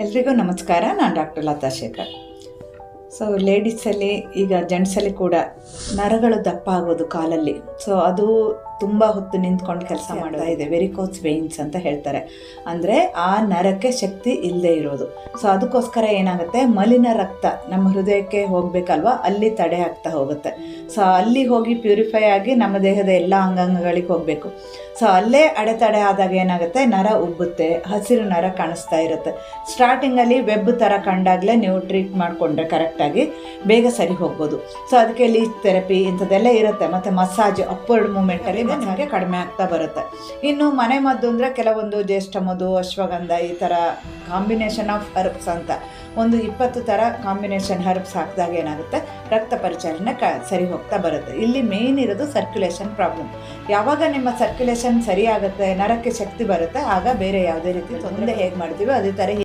ಎಲ್ರಿಗೂ ನಮಸ್ಕಾರ. ನಾನು ಡಾಕ್ಟರ್ ಲತಾ ಶೇಖರ್. ಸೊ ಲೇಡೀಸಲ್ಲಿ ಈಗ ಜೆಂಟ್ಸಲ್ಲಿ ಕೂಡ ನರಗಳು ದಪ್ಪ ಆಗೋದು ಕಾಲಲ್ಲಿ. ಸೊ ಅದು ತುಂಬ ಹೊತ್ತು ನಿಂತ್ಕೊಂಡು ಕೆಲಸ ಮಾಡ್ತಾ ಇದೆ. ವೆರಿಕೋಸ್ ವೇನ್ಸ್ ಅಂತ ಹೇಳ್ತಾರೆ. ಅಂದರೆ ಆ ನರಕ್ಕೆ ಶಕ್ತಿ ಇಲ್ಲದೆ ಇರೋದು. ಸೊ ಅದಕ್ಕೋಸ್ಕರ ಏನಾಗುತ್ತೆ? ಮಲಿನ ರಕ್ತ ನಮ್ಮ ಹೃದಯಕ್ಕೆ ಹೋಗಬೇಕಲ್ವಾ? ಅಲ್ಲಿ ತಡೆ ಆಗ್ತಾ ಹೋಗುತ್ತೆ. ಸೊ ಅಲ್ಲಿ ಹೋಗಿ ಪ್ಯೂರಿಫೈ ಆಗಿ ನಮ್ಮ ದೇಹದ ಎಲ್ಲ ಅಂಗಾಂಗಗಳಿಗೆ ಹೋಗಬೇಕು. ಸೊ ಅಲ್ಲೇ ಅಡೆತಡೆ ಆದಾಗ ಏನಾಗುತ್ತೆ? ನರ ಉಬ್ಬುತ್ತೆ, ಹಸಿರು ನರ ಕಾಣಿಸ್ತಾ ಇರುತ್ತೆ. ಸ್ಟಾರ್ಟಿಂಗಲ್ಲಿ ವೆಬ್ ಥರ ಕಂಡಾಗಲೇ ನೀವು ಟ್ರೀಟ್ ಮಾಡಿಕೊಂಡ್ರೆ ಕರೆಕ್ಟಾಗಿ ಬೇಗ ಸರಿ ಹೋಗ್ಬೋದು. ಸೊ ಅದಕ್ಕೆ ಲೀಚ್ ಥೆರಪಿ ಇಂಥದ್ದೆಲ್ಲ ಇರುತ್ತೆ. ಮತ್ತು ಮಸಾಜ್ ಅಪ್ವರ್ಡ್ ಮೂಮೆಂಟಲ್ಲಿ ನಿಮಗೆ ಕಡಿಮೆ ಆಗ್ತಾ ಬರುತ್ತೆ. ಇನ್ನು ಮನೆ ಮದ್ದು ಅಂದರೆ ಕೆಲವೊಂದು ಜ್ಯೇಷ್ಠ ಮಧು, ಅಶ್ವಗಂಧ ಈ ಥರ ಕಾಂಬಿನೇಷನ್ ಆಫ್ ಹರ್ಬ್ಸ್ ಅಂತ. ಒಂದು ಇಪ್ಪತ್ತು ಥರ ಕಾಂಬಿನೇಷನ್ ಹರ್ಬ್ಸ್ ಹಾಕಿದಾಗ ಏನಾಗುತ್ತೆ? ರಕ್ತ ಪರಿಚಲನೆ ಕ ಸರಿ ಹೋಗ್ತಾ ಬರುತ್ತೆ. ಇಲ್ಲಿ ಮೇಯ್ನ್ ಇರೋದು ಸರ್ಕ್ಯುಲೇಷನ್ ಪ್ರಾಬ್ಲಮ್ ಯಾವಾಗ ನಿಮ್ಮ ಸರ್ಕ್ಯುಲೇಷನ್ ಸರಿ ನರಕ್ಕೆ ಶಕ್ತಿ ಬರುತ್ತೆ, ಆಗ ಬೇರೆ ಯಾವುದೇ ರೀತಿ ತೊಂದರೆ ಹೇಗೆ ಮಾಡ್ತೀವಿ ಅದೇ ಥರ